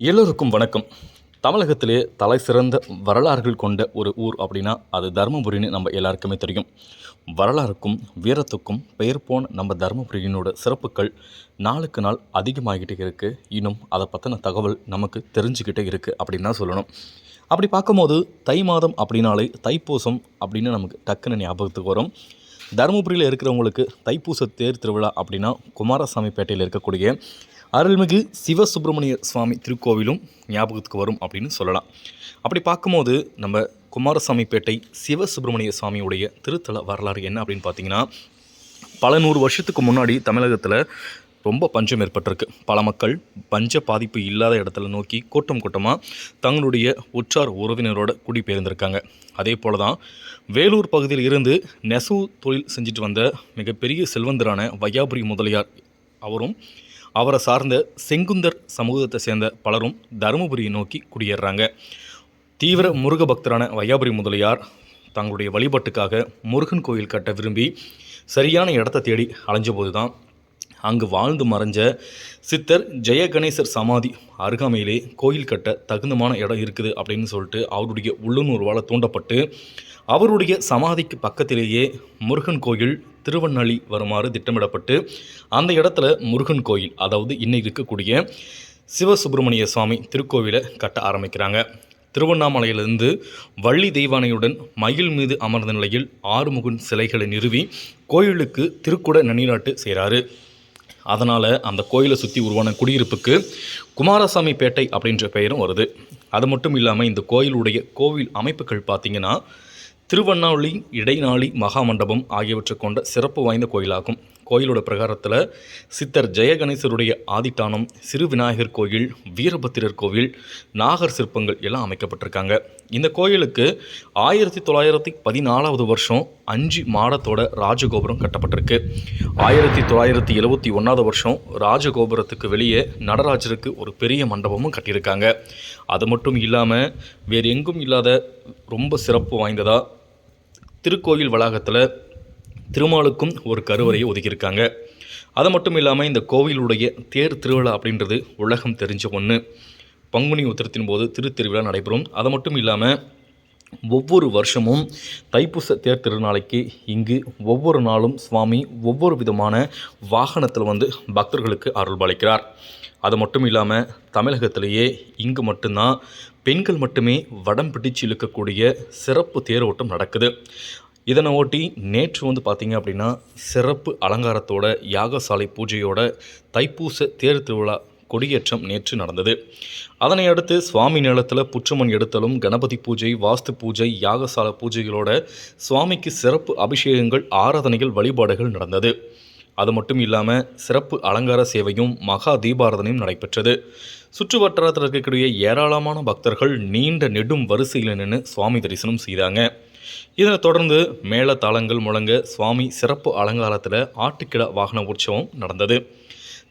எல்லோருக்கும் வணக்கம். தமிழகத்திலே தலை சிறந்த வரலாறுகள் கொண்ட ஒரு ஊர் அப்படின்னா அது தருமபுரின்னு நம்ம எல்லாருக்குமே தெரியும். வரலாறுக்கும் வீரத்துக்கும் பெயர் போன நம்ம தருமபுரியினோட சிறப்புகள் நாளுக்கு நாள் அதிகமாகிட்டே இருக்குது இன்னும் அதை பற்றின தகவல் நமக்கு தெரிஞ்சுக்கிட்டே இருக்குது அப்படின்னு தான் சொல்லணும். அப்படி பார்க்கும்போது தை மாதம் அப்படின்னாலே தைப்பூசம் அப்படின்னு நமக்கு டக்குன்னு ஞாபகத்துக்கு வரும். தருமபுரியில் இருக்கிறவங்களுக்கு தைப்பூச தேர் திருவிழா அப்படின்னா குமாரசாமிப்பேட்டையில் இருக்கக்கூடிய அருள்மிகு சிவசுப்பிரமணிய சுவாமி திருக்கோவிலும் ஞாபகத்துக்கு வரும் அப்படின்னு சொல்லலாம். அப்படி பார்க்கும்போது நம்ம குமாரசாமிப்பேட்டை சிவசுப்பிரமணிய சுவாமியுடைய திருத்தல வரலாறு என்ன அப்படின்னு பார்த்தீங்கன்னா பல நூறு வருஷத்துக்கு முன்னாடி தமிழகத்தில் ரொம்ப பஞ்சம் ஏற்பட்டிருக்கு. பல மக்கள் பஞ்ச பாதிப்பு இல்லாத இடத்துல நோக்கி கூட்டம் கூட்டமாக தங்களுடைய உற்றார் உறவினரோட குடிபெயர்ந்திருக்காங்க. அதே போல தான் வேலூர் பகுதியில் இருந்து நெசவு தொழில் செஞ்சுட்டு வந்த மிகப்பெரிய செல்வந்தரான வையாபுரி முதலியார் அவரும் அவரை சார்ந்த செங்குந்தர் சமூகத்தை சேர்ந்த பலரும் தருமபுரியை நோக்கி குடியேறுறாங்க தீவிர முருக பக்தரான வையாபுரி முதலியார் தங்களுடைய வழிபாட்டுக்காக முருகன் கோயில் கட்ட விரும்பி சரியான இடத்த தேடி அலைஞ்சபோது தான் அங்கு வாழ்ந்து மறைஞ்ச சித்தர் ஜெயகணேசர் சமாதி அருகாமையிலே கோயில் கட்ட தகுந்தமான இடம் இருக்குது அப்படின்னு சொல்லிட்டு அவருடைய உள்ளுணர்வால் தூண்டப்பட்டு அவருடைய சமாதிக்கு பக்கத்திலேயே முருகன் கோயில் திருவண்ணாளி வருமாறு திட்டமிடப்பட்டு அந்த இடத்துல முருகன் கோயில் அதாவது இன்னைக்கு இருக்கக்கூடிய சிவசுப்பிரமணிய சுவாமி திருக்கோவிலை கட்ட ஆரம்பிக்கிறாங்க. திருவண்ணாமலையிலிருந்து வள்ளி தெய்வானையுடன் மயில் மீது அமர்ந்த நிலையில் ஆறுமுகன் சிலைகளை நிறுவி கோயிலுக்கு திருக்குட நன்னீராட்டு செய்கிறாரு அதனால் அந்த கோயிலை சுற்றி உருவான குடியிருப்புக்கு குமாரசாமி பேட்டை அப்படின்ற பெயரும் வருது. அது மட்டும் இல்லாமல் இந்த கோயிலுடைய கோவில் அமைப்புகள் பார்த்திங்கன்னா திருவண்ணாமலை இடைநாளி மகாமண்டபம் ஆகியவற்றை கொண்ட சிறப்பு வாய்ந்த கோயிலாகும். கோயிலோட பிரகாரத்தில் சித்தர் ஜெயகணேசருடைய ஆதிட்டானம் சிறு விநாயகர் கோயில் வீரபத்திரர் கோவில் நாகர் சிற்பங்கள் எல்லாம் அமைக்கப்பட்டிருக்காங்க. இந்த கோயிலுக்கு ஆயிரத்தி தொள்ளாயிரத்தி பதினாலாவது வருஷம் அஞ்சு மாடத்தோட ராஜகோபுரம் கட்டப்பட்டிருக்கு. ஆயிரத்தி தொள்ளாயிரத்தி எழுபத்தி ஒன்றாவது வருஷம் ராஜகோபுரத்துக்கு வெளியே நடராஜருக்கு ஒரு பெரிய மண்டபமும் கட்டியிருக்காங்க. அது மட்டும் இல்லாமல் வேறு எங்கும் இல்லாத ரொம்ப சிறப்பு வாய்ந்ததாக திருக்கோயில் வளாகத்தில் திருமாலுக்கும் ஒரு கருவறையை ஒதுக்கியிருக்காங்க. அது மட்டும் இல்லாமல் இந்த கோவிலுடைய தேர் திருவிழா அப்படின்றது உலகம் தெரிஞ்ச ஒன்று பங்குனி உத்திரத்தின் போது திருத்திருவிழா நடைபெறும். அது மட்டும் இல்லாமல் ஒவ்வொரு வருஷமும் தைப்பூச தேர் திருநாளைக்கு இங்கு ஒவ்வொரு நாளும் சுவாமி ஒவ்வொரு விதமான வாகனத்தில் வந்து பக்தர்களுக்கு அருள்பாலிக்கிறார். அது மட்டும் இல்லாமல் தமிழகத்திலேயே இங்கு மட்டும்தான் பெண்கள் மட்டுமே வடம் பிடிச்சு இழுக்கக்கூடிய சிறப்பு தேரோட்டம் நடக்குது. இதனை ஒட்டி நேற்று வந்து பார்த்திங்க அப்படின்னா சிறப்பு அலங்காரத்தோட யாகசாலை பூஜையோட தைப்பூச தேர் திருவிழா கொடியேற்றம் நேற்று நடந்தது. அதனை அடுத்து சுவாமி நிலத்தில் புற்றுமண் எடுத்தலும் கணபதி பூஜை வாஸ்து பூஜை யாகசால பூஜைகளோட சுவாமிக்கு சிறப்பு அபிஷேகங்கள் ஆராதனைகள் வழிபாடுகள் நடந்தது. அது மட்டும் இல்லாமல் சிறப்பு அலங்கார சேவையும் மகா தீபாரதனையும் நடைபெற்றது. சுற்று வட்டாரத்தில் இருக்கக்கூடிய ஏராளமான பக்தர்கள் நீண்ட நெடும் வரிசையில் நின்று சுவாமி தரிசனம் செய்தாங்க. இதனைத் தொடர்ந்து மேள தாளங்கள் முழங்க சுவாமி சிறப்பு அலங்காரத்தில் ஆட்டுக்கிட வாகன உற்சவம் நடந்தது.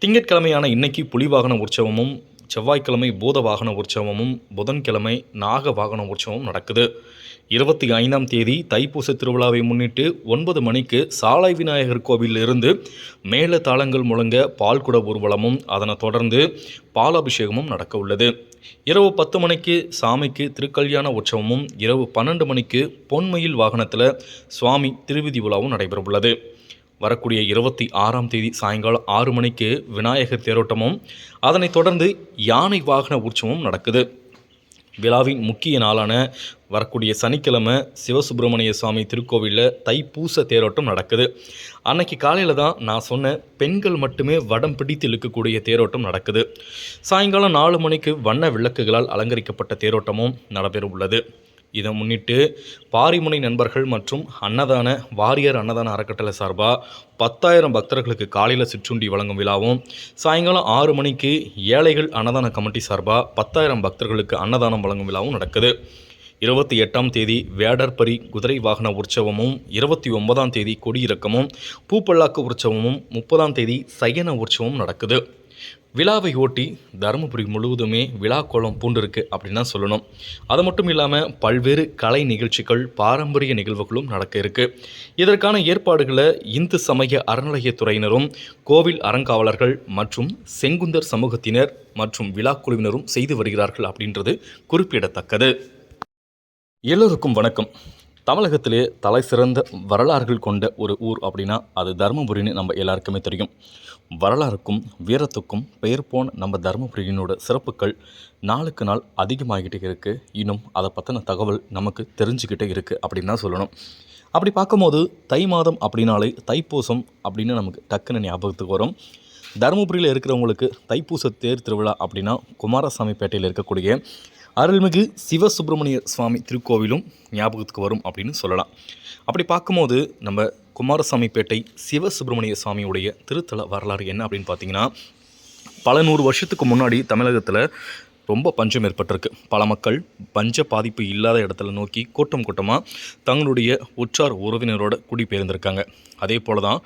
திங்கட்கிழமையான இன்னைக்கு புலி வாகன உற்சவமும் செவ்வாய்க்கிழமை பூத வாகன உற்சவமும் புதன்கிழமை நாக வாகன உற்சவம் நடக்குது. இருபத்தி ஐந்தாம் தேதி தைப்பூச திருவிழாவை முன்னிட்டு ஒன்பது மணிக்கு சாலை விநாயகர் கோவிலிருந்து மேல தாளங்கள் முழங்க பால்குட ஊர்வலமும் அதனை தொடர்ந்து பாலாபிஷேகமும் நடக்க உள்ளது. இரவு பத்து மணிக்கு சாமிக்கு திருக்கல்யாண உற்சவமும் இரவு பன்னெண்டு மணிக்கு பொன்மயில் வாகனத்தில் சுவாமி திருவிதி விழாவும் நடைபெறவுள்ளது. வரக்கூடிய இருபத்தி ஆறாம் தேதி சாயங்காலம் ஆறு மணிக்கு விநாயகர் தேரோட்டமும் அதனைத் தொடர்ந்து யானை வாகன உற்சவமும் நடக்குது. விழாவின் முக்கிய நாளான வரக்கூடிய சனிக்கிழமை சிவசுப்பிரமணிய சுவாமி திருக்கோவிலில் தைப்பூச தேரோட்டம் நடக்குது. அன்னைக்கு காலையில் தான் நான் சொன்ன பெண்கள் மட்டுமே வடம் பிடித்து இழுக்கக்கூடிய தேரோட்டம் நடக்குது. சாயங்காலம் நாலு மணிக்கு வண்ண விளக்குகளால் அலங்கரிக்கப்பட்ட தேரோட்டமும் நடைபெற உள்ளது இதை முன்னிட்டு பாரிமுனை நண்பர்கள் மற்றும் அன்னதான வாரியர் அன்னதான அறக்கட்டளை சார்பாக பத்தாயிரம் பக்தர்களுக்கு காலையில் சிற்றுண்டி வழங்கும் விழாவும் சாயங்காலம் ஆறு மணிக்கு ஏழைகள் அன்னதான கமிட்டி சார்பாக பத்தாயிரம் பக்தர்களுக்கு அன்னதானம் வழங்கும் விழாவும் நடக்குது. இருபத்தி எட்டாம் தேதி வேடர்பரி குதிரை வாகன உற்சவமும் இருபத்தி ஒன்பதாம் தேதி கொடியிறக்கமும் பூப்பல்லாக்கு உற்சவமும் முப்பதாம் தேதி சயன உற்சவமும் நடக்குது. விழாவை ஒட்டி தருமபுரி முழுவதுமே விழா கோலம் பூண்டிருக்கு அப்படின்னு தான் சொல்லணும். அது மட்டும் இல்லாமல் பல்வேறு கலை நிகழ்ச்சிகள் பாரம்பரிய நிகழ்வுகளும் நடக்க இருக்கு. இதற்கான ஏற்பாடுகளை இந்து சமய அறநிலையத்துறையினரும் கோவில் அறங்காவலர்கள் மற்றும் செங்குந்தர் சமூகத்தினர் மற்றும் விழா குழுவினரும் செய்து வருகிறார்கள் அப்படின்றது குறிப்பிடத்தக்கது. எல்லோருக்கும் வணக்கம். தமிழகத்திலே தலை சிறந்த வரலாறுகள் கொண்ட ஒரு ஊர் அப்படின்னா அது தருமபுரின்னு நம்ம எல்லாருக்குமே தெரியும். வரலாறுக்கும் வீரத்துக்கும் பெயர் போன நம்ம தருமபுரியினோட சிறப்புகள் நாளுக்கு நாள் அதிகமாகிட்டே இருக்குது இன்னும் அதை பற்றின தகவல் நமக்கு தெரிஞ்சுக்கிட்டே இருக்குது அப்படின்னு தான் சொல்லணும். அப்படி பார்க்கும்போது தை மாதம் அப்படின்னாலே தைப்பூசம் அப்படின்னு நமக்கு டக்குன்னு ஞாபகத்துக்கு வரும். தருமபுரியில் இருக்கிறவங்களுக்கு தைப்பூச தேர் திருவிழா அப்படின்னா குமாரசாமிப்பேட்டையில் இருக்கக்கூடிய அருள்மிகு சிவசுப்பிரமணிய சுவாமி திருக்கோவிலும் ஞாபகத்துக்கு வரும் அப்படின்னு சொல்லலாம். அப்படி பார்க்கும்போது நம்ம குமாரசாமிப்பேட்டை சிவசுப்பிரமணிய சுவாமியுடைய திருத்தல வரலாறு என்ன அப்படின்னு பார்த்தீங்கன்னா பல நூறு வருஷத்துக்கு முன்னாடி தமிழகத்தில் ரொம்ப பஞ்சம் ஏற்பட்டிருக்கு. பல மக்கள் பஞ்ச பாதிப்பு இல்லாத இடத்துல நோக்கி கூட்டம் கூட்டமாக தங்களுடைய உற்றார் உறவினரோட குடிபெயர்ந்திருக்காங்க. அதே போல தான்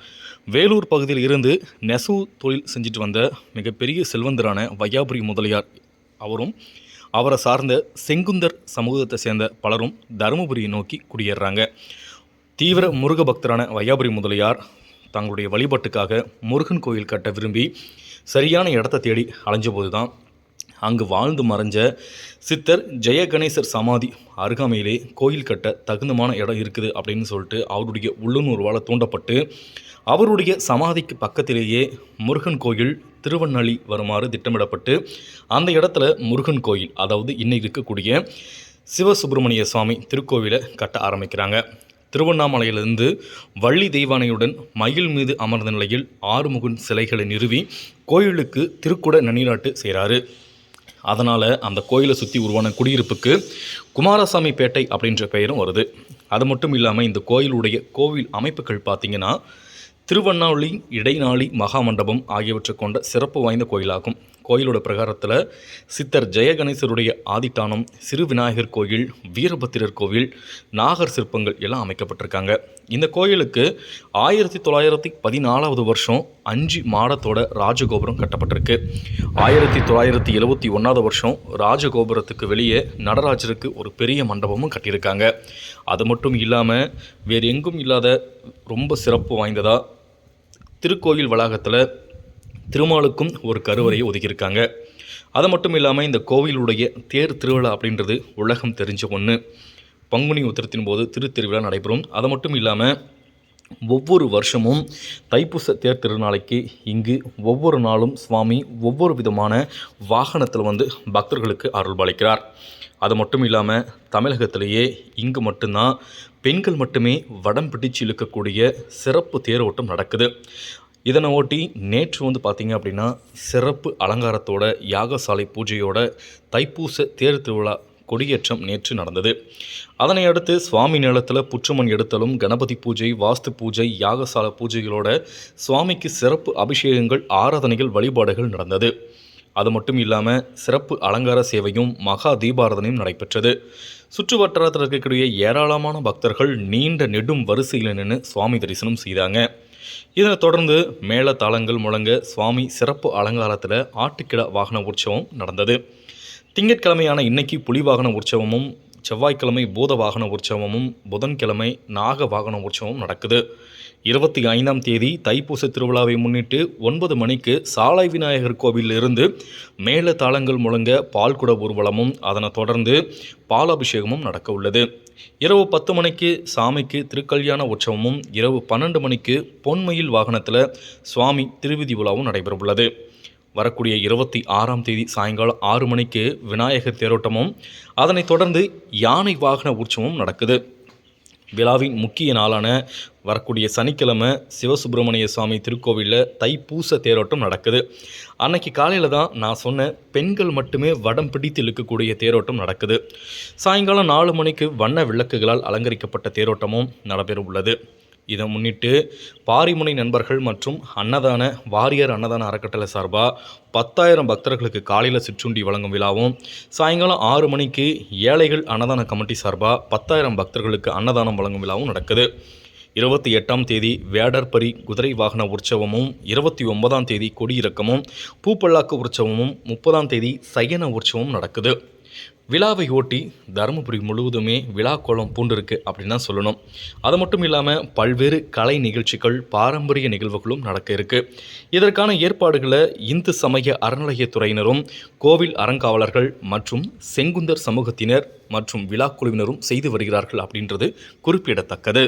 வேலூர் பகுதியில் இருந்து நெசவு தொழில் செஞ்சுட்டு வந்த மிகப்பெரிய செல்வந்தரான வையாபுரி முதலியார் அவரும் அவரை சார்ந்த செங்குந்தர் சமூகத்தை சேர்ந்த பலரும் தருமபுரியை நோக்கி குடியேறுறாங்க தீவிர முருக பக்தரான வையாபுரி முதலியார் தங்களுடைய வழிபாட்டுக்காக முருகன் கோயில் கட்ட விரும்பி சரியான இடத்த தேடி அலைஞ்சபோது தான் அங்கு வாழ்ந்து மறைஞ்ச சித்தர் ஜெயகணேசர் சமாதி அருகாமையிலே கோயில் கட்ட தகுந்தமான இடம் இருக்குது அப்படின்னு சொல்லிட்டு அவருடைய உள்ளுணர்வால் தூண்டப்பட்டு அவருடைய சமாதிக்கு பக்கத்திலேயே முருகன் கோயில் திருவண்ணாளி வருமாறு திட்டமிடப்பட்டு அந்த இடத்துல முருகன் கோயில் அதாவது இன்னைக்கு இருக்கக்கூடிய சிவசுப்பிரமணிய சுவாமி திருக்கோவிலை கட்ட ஆரம்பிக்கிறாங்க. திருவண்ணாமலையிலிருந்து வள்ளி தெய்வானையுடன் மயில் மீது அமர்ந்த நிலையில் ஆறுமுகன் சிலைகளை நிறுவி கோயிலுக்கு திருக்குட நன்னீராட்டு செய்கிறாரு அதனால் அந்த கோயிலை சுற்றி உருவான குடியிருப்புக்கு குமாரசாமி பேட்டை அப்படின்ற பெயரும் வருது. அது மட்டும் இல்லாமல் இந்த கோயிலுடைய கோவில் அமைப்புகள் பார்த்திங்கன்னா திருவண்ணாமலை இடைநாளி மகாமண்டபம் ஆகியவற்றை கொண்ட சிறப்பு வாய்ந்த கோயிலாகும். கோயிலோட பிரகாரத்தில் சித்தர் ஜெயகணேசருடைய ஆதிட்டானம் சிறு விநாயகர் கோயில் வீரபத்திரர் கோவில் நாகர் சிற்பங்கள் எல்லாம் அமைக்கப்பட்டிருக்காங்க. இந்த கோயிலுக்கு ஆயிரத்தி தொள்ளாயிரத்தி பதினாலாவது வருஷம் அஞ்சு மாடத்தோட ராஜகோபுரம் கட்டப்பட்டிருக்கு. ஆயிரத்தி தொள்ளாயிரத்தி எழுபத்தி ஒன்றாவது வருஷம் ராஜகோபுரத்துக்கு வெளியே நடராஜருக்கு ஒரு பெரிய மண்டபமும் கட்டியிருக்காங்க. அது மட்டும் இல்லாமல் வேறு எங்கும் இல்லாத ரொம்ப சிறப்பு வாய்ந்ததாக திருக்கோயில் வளாகத்தில் திருமாலுக்கும் ஒரு கருவறையை ஒதுக்கியிருக்காங்க. அது மட்டும் இல்லாமல் இந்த கோவிலுடைய தேர் திருவிழா அப்படின்றது உலகம் தெரிஞ்ச ஒன்று பங்குனி உத்திரத்தின் போது திருத்திருவிழா நடைபெறும். அது மட்டும் இல்லாமல் ஒவ்வொரு வருஷமும் தைப்பூச தேர் திருநாளைக்கு இங்கு ஒவ்வொரு நாளும் சுவாமி ஒவ்வொரு விதமான வாகனத்தில் வந்து பக்தர்களுக்கு அருள்பாலிக்கிறார். அது மட்டும் இல்லாமல் தமிழகத்திலேயே இங்கு மட்டும்தான் பெண்கள் மட்டுமே வடம் பிடிச்சு இழுக்கக்கூடிய சிறப்பு தேரோட்டம் நடக்குது. இதனை ஓட்டி நேற்று வந்து பார்த்திங்க அப்படின்னா சிறப்பு அலங்காரத்தோட யாகசாலை பூஜையோட தைப்பூச தேர் திருவிழா கொடியேற்றம் நேற்று நடந்தது. அதனை அடுத்து சுவாமி நிலத்தில் புற்றுமண் எடுத்தலும் கணபதி பூஜை வாஸ்து பூஜை யாகசால பூஜைகளோட சுவாமிக்கு சிறப்பு அபிஷேகங்கள் ஆராதனைகள் வழிபாடுகள் நடந்தது. அது மட்டும் இல்லாமல் சிறப்பு அலங்கார சேவையும் மகா தீபாரதனையும் நடைபெற்றது. சுற்று வட்டாரத்தில் இருக்கக்கூடிய ஏராளமான பக்தர்கள் நீண்ட நெடும் வரிசையில் நின்று சுவாமி தரிசனம் செய்தாங்க. இதனைத் தொடர்ந்து மேள தாளங்கள் முழங்க சுவாமி சிறப்பு அலங்காரத்தில் ஆட்டுக்கிட வாகன உற்சவம் நடந்தது. திங்கட்கிழமையான இன்னைக்கு புலி வாகன உற்சவமும் செவ்வாய்க்கிழமை பூத வாகன உற்சவமும் புதன்கிழமை நாக வாகன உற்சவம் நடக்குது. இருபத்தி ஐந்தாம் தேதி தைப்பூச திருவிழாவை முன்னிட்டு ஒன்பது மணிக்கு சாலை விநாயகர் கோவிலில் இருந்து மேல தாளங்கள் முழங்க பால்குட ஊர்வலமும் அதனை தொடர்ந்து பாலாபிஷேகமும் நடக்க உள்ளது. இரவு பத்து மணிக்கு சாமிக்கு திருக்கல்யாண உற்சவமும் இரவு பன்னெண்டு மணிக்கு பொன்மயில் வாகனத்தில் சுவாமி திருவிதி உலாவும் நடைபெறவுள்ளது. வரக்கூடிய இருபத்தி ஆறாம் தேதி சாயங்காலம் ஆறு மணிக்கு விநாயகர் தேரோட்டமும் அதனைத் தொடர்ந்து யானை வாகன உற்சவமும் நடக்குது. விழாவின் முக்கிய நாளான வரக்கூடிய சனிக்கிழமை சிவசுப்பிரமணிய சுவாமி திருக்கோவிலில் தைப்பூச தேரோட்டம் நடக்குது. அன்னைக்கு காலையில் தான் நான் சொன்ன பெண்கள் மட்டுமே வடம் பிடித்து இழுக்கக்கூடிய தேரோட்டம் நடக்குது. சாயங்காலம் நாலு மணிக்கு வண்ண விளக்குகளால் அலங்கரிக்கப்பட்ட தேரோட்டமும் நடைபெற உள்ளது. இதை முன்னிட்டு பாரிமுனை நண்பர்கள் மற்றும் அன்னதான வாரியர் அன்னதான அறக்கட்டளை சார்பாக பத்தாயிரம் பக்தர்களுக்கு காலையில் சிற்றுண்டி வழங்கும் விழாவும் சாயங்காலம் ஆறு மணிக்கு ஏழைகள் அன்னதான கமிட்டி சார்பாக பத்தாயிரம் பக்தர்களுக்கு அன்னதானம் வழங்கும் விழாவும் நடக்குது. இருபத்தி எட்டாம் தேதி வேடர்பரி குதிரை வாகன உற்சவமும் இருபத்தி ஒன்பதாம் தேதி கொடியிறக்கமும் பூப்பல்லாக்கு உற்சவமும் முப்பதாம் தேதி சயன உற்சவமும் நடக்குது. விழாவை ஒட்டி தருமபுரி முழுவதுமே விழா கோலம் பூண்டிருக்கு அப்படின்னு தான் சொல்லணும். அது மட்டும் இல்லாமல் பல்வேறு கலை நிகழ்ச்சிகள் பாரம்பரிய நிகழ்வுகளும் நடக்க இருக்கு. இதற்கான ஏற்பாடுகளை இந்து சமய அறநிலையத்துறையினரும் கோவில் அறங்காவலர்கள் மற்றும் செங்குந்தர் சமூகத்தினர் மற்றும் விழா குழுவினரும் செய்து வருகிறார்கள் அப்படின்றது குறிப்பிடத்தக்கது.